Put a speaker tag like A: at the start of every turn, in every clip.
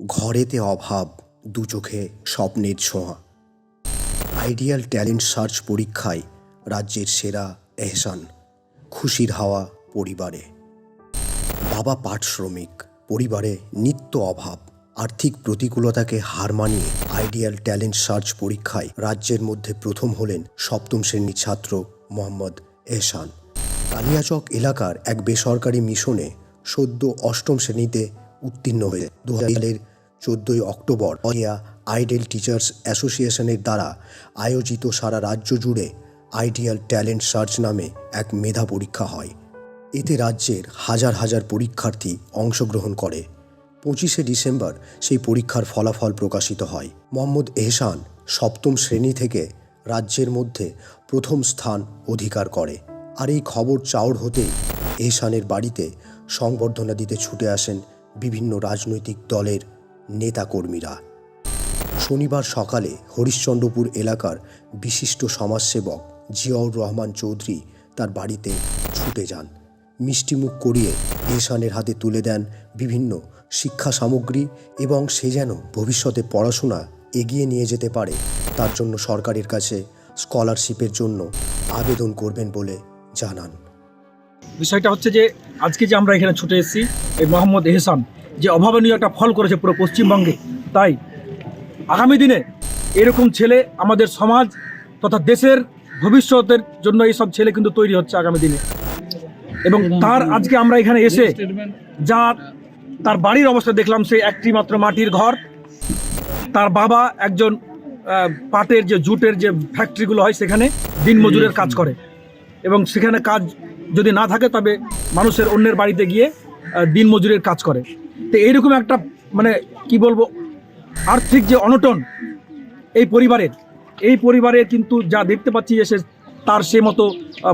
A: ঘরেতে অভাব, দু চোখে স্বপ্নের ছোঁয়া। আইডিয়াল ট্যালেন্ট সার্চ পরীক্ষায় রাজ্যের সেরা এহসান, খুশির হাওয়া পরিবারে। বাবা পাট শ্রমিক পরিবারে নিত্য অভাব, আর্থিক প্রতিকূলতাকে হার মানিয়ে আইডিয়াল ট্যালেন্ট সার্চ পরীক্ষায় রাজ্যের মধ্যে প্রথম হলেন সপ্তম শ্রেণির ছাত্র মোহাম্মদ এহসান। কালিয়াচক এলাকার এক বেসরকারি মিশনে সদ্য অষ্টম শ্রেণীতে উত্তীর্ণ হয়ে দু হাজারের চোদ্দই অক্টোবর অরিয়া আইডেল টিচার্স অ্যাসোসিয়েশনের দ্বারা আয়োজিত সারা রাজ্য জুড়ে আইডিয়াল ট্যালেন্ট সার্চ নামে এক মেধা পরীক্ষা হয়। এতে রাজ্যের হাজার হাজার পরীক্ষার্থী অংশগ্রহণ করে। পঁচিশে ডিসেম্বর সেই পরীক্ষার ফলাফল প্রকাশিত হয়। মোহাম্মদ এহসান সপ্তম শ্রেণি থেকে রাজ্যের মধ্যে প্রথম স্থান অধিকার করে। আর এই খবর চাউর হতেই এহসানের বাড়িতে সংবর্ধনা দিতে ছুটে আসেন বিভিন্ন রাজনৈতিক দলের নেতাকর্মীরা। শনিবার সকালে হরিশ্চন্দ্রপুর এলাকার বিশিষ্ট সমাজসেবক জিয়াউর রহমান চৌধুরী তার বাড়িতে ছুটে যান। মিষ্টিমুখ করিয়ে এহসানের হাতে তুলে দেন বিভিন্ন শিক্ষা সামগ্রী এবং সে যেন ভবিষ্যতে পড়াশোনা এগিয়ে নিয়ে যেতে পারে, তার জন্য সরকারের কাছে স্কলারশিপের জন্য আবেদন করবেন বলে জানান।
B: বিষয়টা হচ্ছে যে আজকে যে আমরা এখানে ছুটে এসেছি, এই মোহাম্মদ এহসান যে অভাবনীয় একটা ফল করেছে পুরো পশ্চিমবঙ্গে, তাই আগামী দিনে এরকম ছেলে আমাদের সমাজ তথা দেশের ভবিষ্যতের জন্য এইসব ছেলে কিন্তু তৈরি হচ্ছে আগামী দিনে। এবং তার আজকে আমরা এখানে এসে যা তার বাড়ির অবস্থা দেখলাম সে একটি মাত্র মাটির ঘর। তার বাবা একজন পাটের যে জুটের যে ফ্যাক্টরিগুলো হয়, সেখানে দিনমজুরের কাজ করে। এবং সেখানে কাজ যদি না থাকে তবে মানুষের অন্যের বাড়িতে গিয়ে দিন মজুরের কাজ করে। তো এইরকম একটা মানে কি বলব, আর্থিক যে অনটন এই পরিবারের এই পরিবারের কিন্তু যা দেখতে পাচ্ছি যে সে তার সে মতো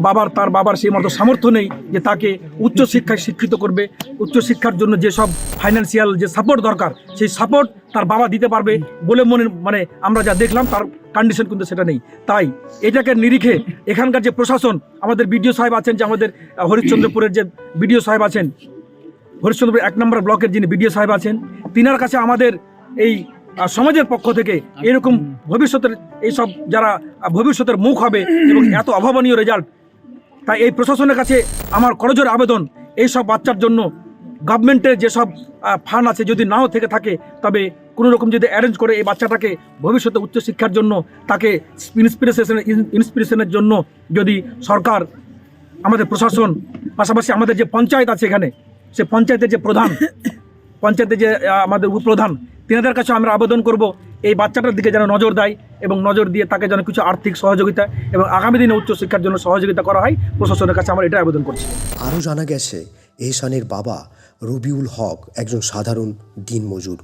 B: বাবার, তার বাবার সেই মতো সামর্থ্য নেই যে তাকে উচ্চশিক্ষায় শিক্ষিত করবে। উচ্চশিক্ষার জন্য যেসব ফাইন্যান্সিয়াল যে সাপোর্ট দরকার, সেই সাপোর্ট তার বাবা দিতে পারবে বলে মনে মানে আমরা যা দেখলাম, তার কন্ডিশন কিন্তু সেটা নেই। তাই এটাকে নিরিখে এখানকার যে প্রশাসন, আমাদের বিডিও সাহেব আছেন, যে আমাদের হরিশ্চন্দ্রপুরের যে বিডিও সাহেব আছেন হরিশ্চন্দ্রপুর এক নম্বর ব্লকের যিনি বিডিও সাহেব আছেন, তিনার কাছে আমাদের এই সমাজের পক্ষ থেকে এরকম ভবিষ্যতের এইসব যারা ভবিষ্যতের মুখ হবে এবং এত অভাবনীয় রেজাল্ট তাই এই প্রশাসনের কাছে আমার করজোর আবেদন এই সব বাচ্চার জন্য গভর্নমেন্টের যেসব ফান্ড আছে যদি নাও থেকে থাকে, তবে কোনো রকম যদি অ্যারেঞ্জ করে এই বাচ্চাটাকে ভবিষ্যতে উচ্চশিক্ষার জন্য, তাকে ইন্সপিরেশন ইন্সপিরেশনের জন্য যদি সরকার, আমাদের প্রশাসন, পাশাপাশি আমাদের যে পঞ্চায়েত আছে এখানে, সে পঞ্চায়েতের যে প্রধান, পঞ্চায়েতের যে আমাদের উপপ্রধান, তিনাদের কাছে আমরা আবেদন করব। এই বাচ্চাটার দিকে যেন নজর দেয় এবং নজর দিয়ে তাকে যেন কিছু আর্থিক সহযোগিতা এবং আগামী দিনে উচ্চশিক্ষার জন্য সহযোগিতা করা হয়, প্রশাসনের কাছে আমরা এটা আবেদন করছি।
A: আরও জানা গেছে, এহসানের বাবা রবিউল হক একজন সাধারণ দিনমজুর।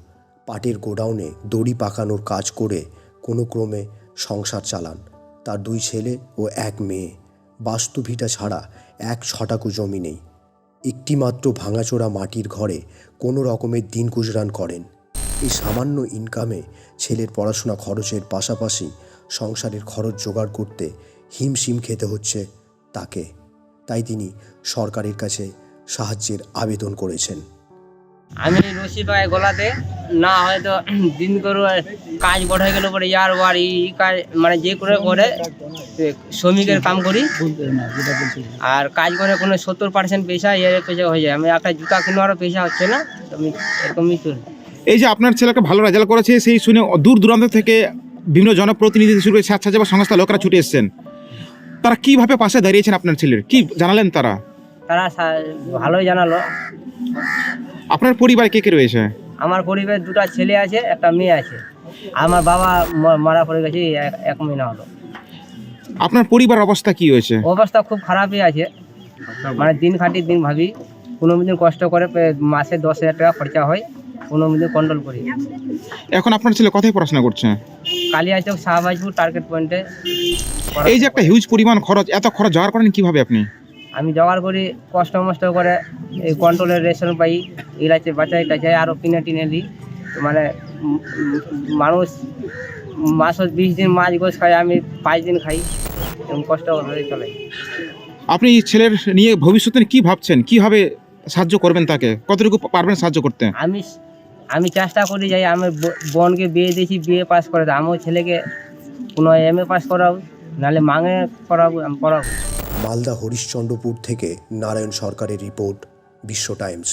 A: পাটের গোডাউনে দড়ি পাকানোর কাজ করে কোনো ক্রমে সংসার চালান। তার দুই ছেলে ও এক মেয়ে। বাস্তুভিটা ছাড়া এক ছটাকু জমি নেই। একটিমাত্র ভাঙাচোরা মাটির ঘরে কোনো রকমের দিন গুজরান করেন। এই সামান্য ইনকামে ছেলের পড়াশোনা খরচের পাশাপাশি সংসারের খরচ জোগাড় করতে হিমশিম খেতে হচ্ছে তাকে। তাই তিনি সরকারের কাছে সাহায্যের আবেদন করেছেন।
C: আমি রশি পাই গলাতে, না হয়তো দিন করে কাজ বড় হয়ে গেলে পরে ইয়ার ওয়ার কাজ মানে যে করে করে শ্রমিকের কাম করি। আর কাজ করে কোনো সত্তর পার্সেন্ট পয়সা, এর পয়সা হয়ে যায়। আমি একটা জুতা কিনারও পেশা হচ্ছে না আমি এরকমই চলি
D: এই যে আপনার ছেলেকে ভালো রেজাল্ট করেছে সেই শুনে দূর দূরান্ত থেকে বিভিন্ন জনপ্রতিনিধি শুরু করে স্বেচ্ছাসেবক সংস্থা লোকেরা ছুটে এসেছেন। তারা কীভাবে পাশে দাঁড়িয়েছেন আপনার ছেলের? কি জানালেন তারা?
C: তারা ভালোই জানালো।
D: আপনার পরিবারে কে কে রয়েছে?
C: আমার পরিবারের দুটো ছেলে আছে একটা মেয়ে আছে। আমার বাবা মারা পড়ে গেছে এক- এক মহিনা হলো।
D: আপনার পরিবার অবস্থা কি হয়েছে?
C: অবস্থা খুব খারাপই আছে। মানে দিন খাটি দিন ভাবি। কোনো দিন কষ্ট করে মাসে দশ হাজার টাকা খরচা হয়। কোনো দিন কন্ট্রোল করি।
D: এখন আপনার ছেলে কোথায় পড়াশোনা করছে?
C: কালিয়াচক শাহবাজপুর টার্গেট পয়েন্টে
D: এই যে একটা হিউজ পরিমাণ খরচ এত খরচ জোগাড় করেন কীভাবে আপনি?
C: আমি জোগাড় করি কষ্ট মষ্ট করে এই কন্ট্রোলের রেশন পাই ইলাচে বাঁচাই টাচাই আরও কিনে টিনে দিই। মানে মানুষ মাসত বিশ দিন মাছ গোছ খায় আমি পাঁচ দিন খাই এরকম কষ্ট করে চলে।
D: আপনি ছেলের নিয়ে ভবিষ্যতে কি ভাবছেন? কীভাবে সাহায্য করবেন তাকে? কতটুকু পারবেন সাহায্য করতে?
C: আমি আমি চেষ্টা করি যাই আমি বোনকে বিয়ে দিয়েছি, বিয়ে পাস করে আমার ছেলেকে কোনো এম এ পাস করাবো, নাহলে মাঙে করাবো, আমি পড়াবো
A: মালদা হরিশ্চন্দ্রপুর থেকে নারায়ণ সরকারের রিপোর্ট, বিশ্ব টাইমস।